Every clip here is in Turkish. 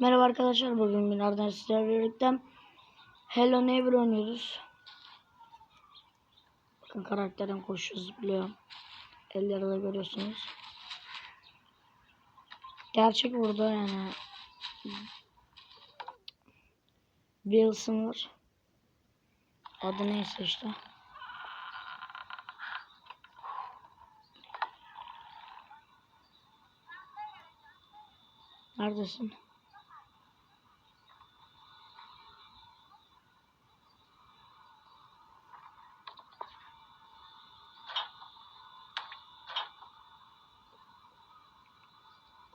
Merhaba arkadaşlar bugün günlerden sizlerle birlikte Hello Neighbor oynuyoruz. Bakın karakterim koşuyor zıplıyor. Elleri de görüyorsunuz. Gerçek burada yani. Wilson var. Adı neyse işte. Neredesin?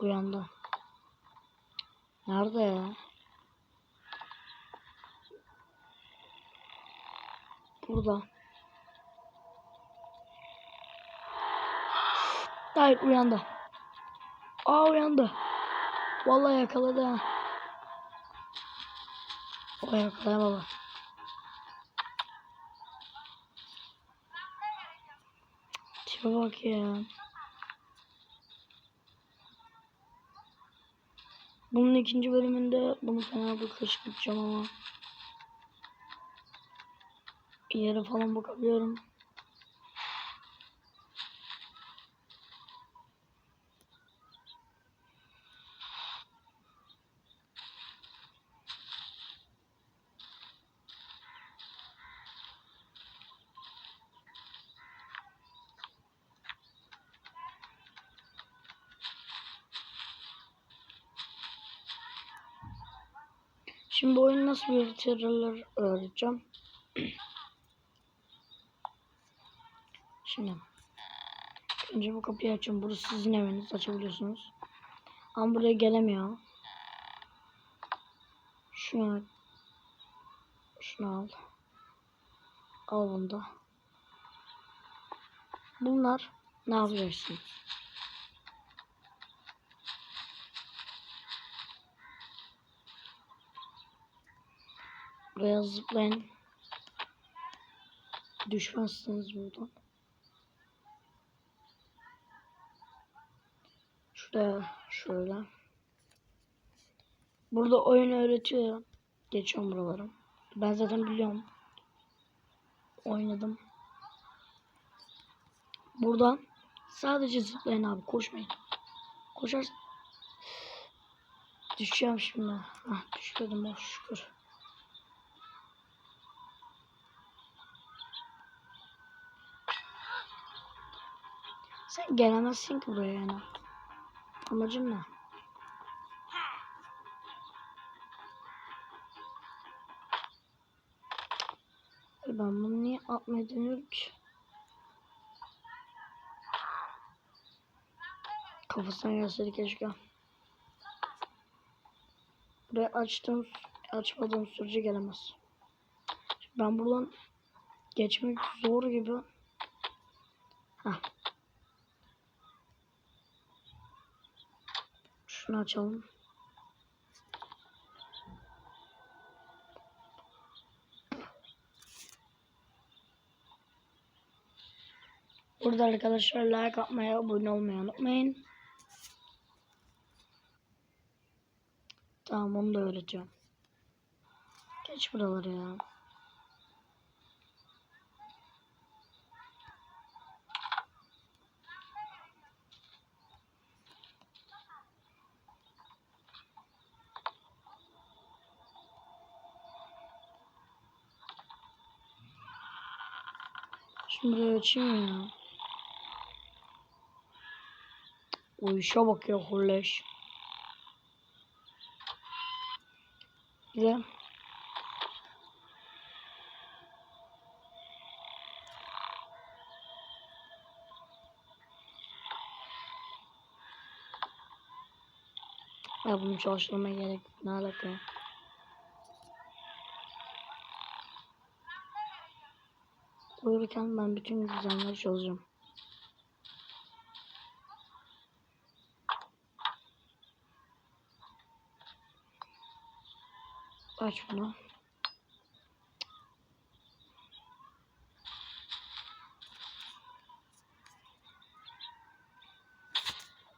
Uyandı. Nerede ya? Burada. Hayır uyandı. Aa uyandı. Vallahi yakaladı ha. O yakalayamadı. Bak ya. Bunun ikinci bölümünde bunu fena bir kışkırtacağım ama. Yere falan bakabiliyorum. Şimdi oyun nasıl bitirirler öğreteceğim. Şimdi önce bu kapıyı açın. Burası sizin eviniz. Açabiliyorsunuz. Ama buraya gelemiyor. Şunu şunu al. Al bunu da. Bunlar ne yapacaksın? Buraya zıplayın. Düşmezsiniz buradan. Şuraya şöyle. Burada oyun öğretiyor. Geçiyorum buraları. Ben zaten biliyorum. Oynadım. Buradan sadece zıplayın abi koşmayın. Koşar. Düşeceğim şimdi. Hah düşmedim oh şükür. Sen gelemezsin ki buraya yani. Amacın ne? Ben bunu niye atmayı deniyorum ki? Kafasına gelseydi keşke. Buraya açtığım, açmadığım sürece gelemez. Ben buradan geçmek zor gibi. Şunu açalım. Burada arkadaşlar like atmayı, abone olmayı unutmayın. Tamam onu da öğreteceğim. Geç buraları ya. Burayı açayım ya. O işe bak ya. Bir de Ya bunu çalıştırmaya gerek. Ne alaka ya? Uyurken ben bütün düzenleri çözeceğim. Aç bunu.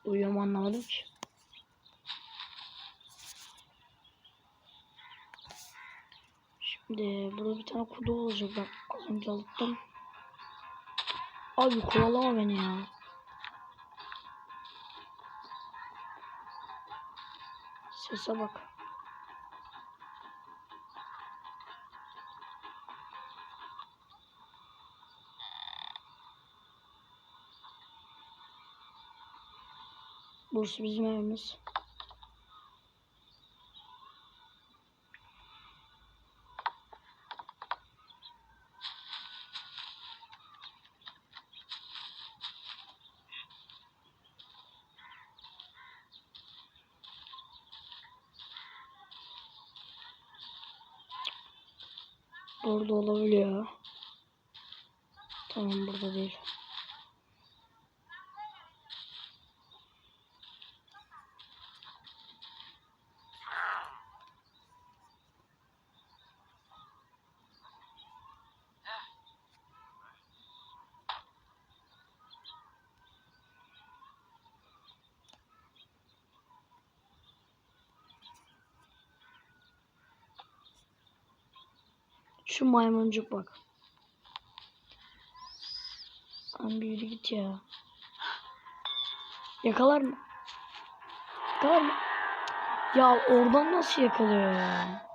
Uyuyorum anlamadım ki. Şimdi burada bir tane kudu olacak. Ben aldım. Abi kovalama beni ya. Sese bak. Burası bizim evimiz. Burada olabiliyor. Tamam burada değil. Şu maymuncuk bak. Lan bir yürü git ya. Yakalar mı? Yakalar mı? Ya oradan nasıl yakalıyor ya?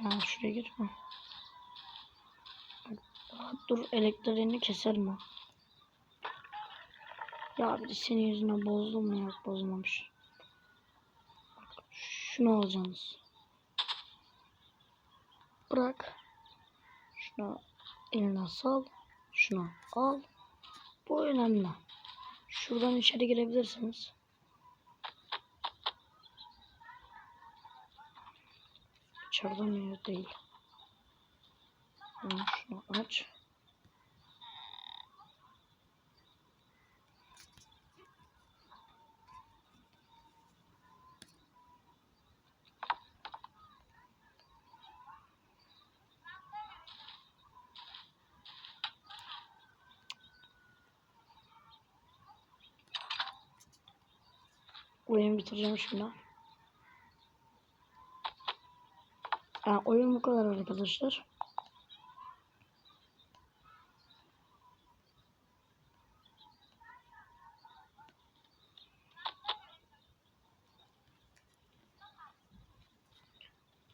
Ya şuraya girme. Dur elektriğini keserim o. Ya bir de senin yüzünden bozdum yok bozmamış. Şunu alacaksınız. Bırak. Şunu eline sal. Şunu al. Bu önemli. Şuradan içeri girebilirsiniz. İçeriden mi değil. Şunu aç. Oyunu bitireceğim şimdi. Yani oyun bu kadar arkadaşlar.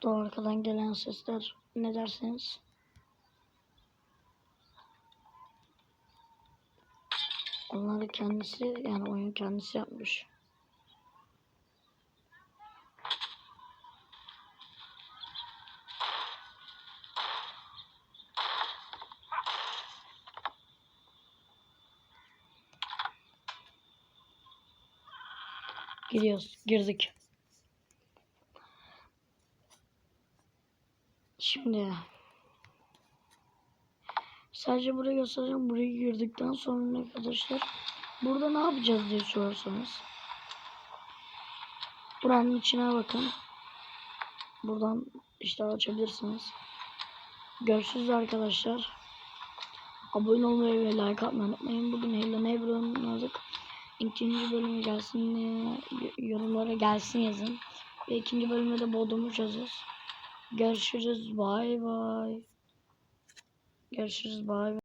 Doğru arkadan gelen sesler ne dersiniz? Onları kendisi yani oyun kendisi yapmış. Gidiyoruz. Girdik. Şimdi sadece burayı göstereceğim. Burayı girdikten sonra arkadaşlar burada ne yapacağız diye sorarsanız buranın içine bakın. Buradan işte açabilirsiniz. Görüşürüz arkadaşlar. Abone olmayı ve like atmayı unutmayın. Bugün Hello Neighbor oynadık. İkinci bölümü gelsin diye yorumlara gelsin yazın. Ve ikinci bölümde de Bodrum'u çözeceğiz. Görüşürüz. Bay bay. Görüşürüz. Bay bay.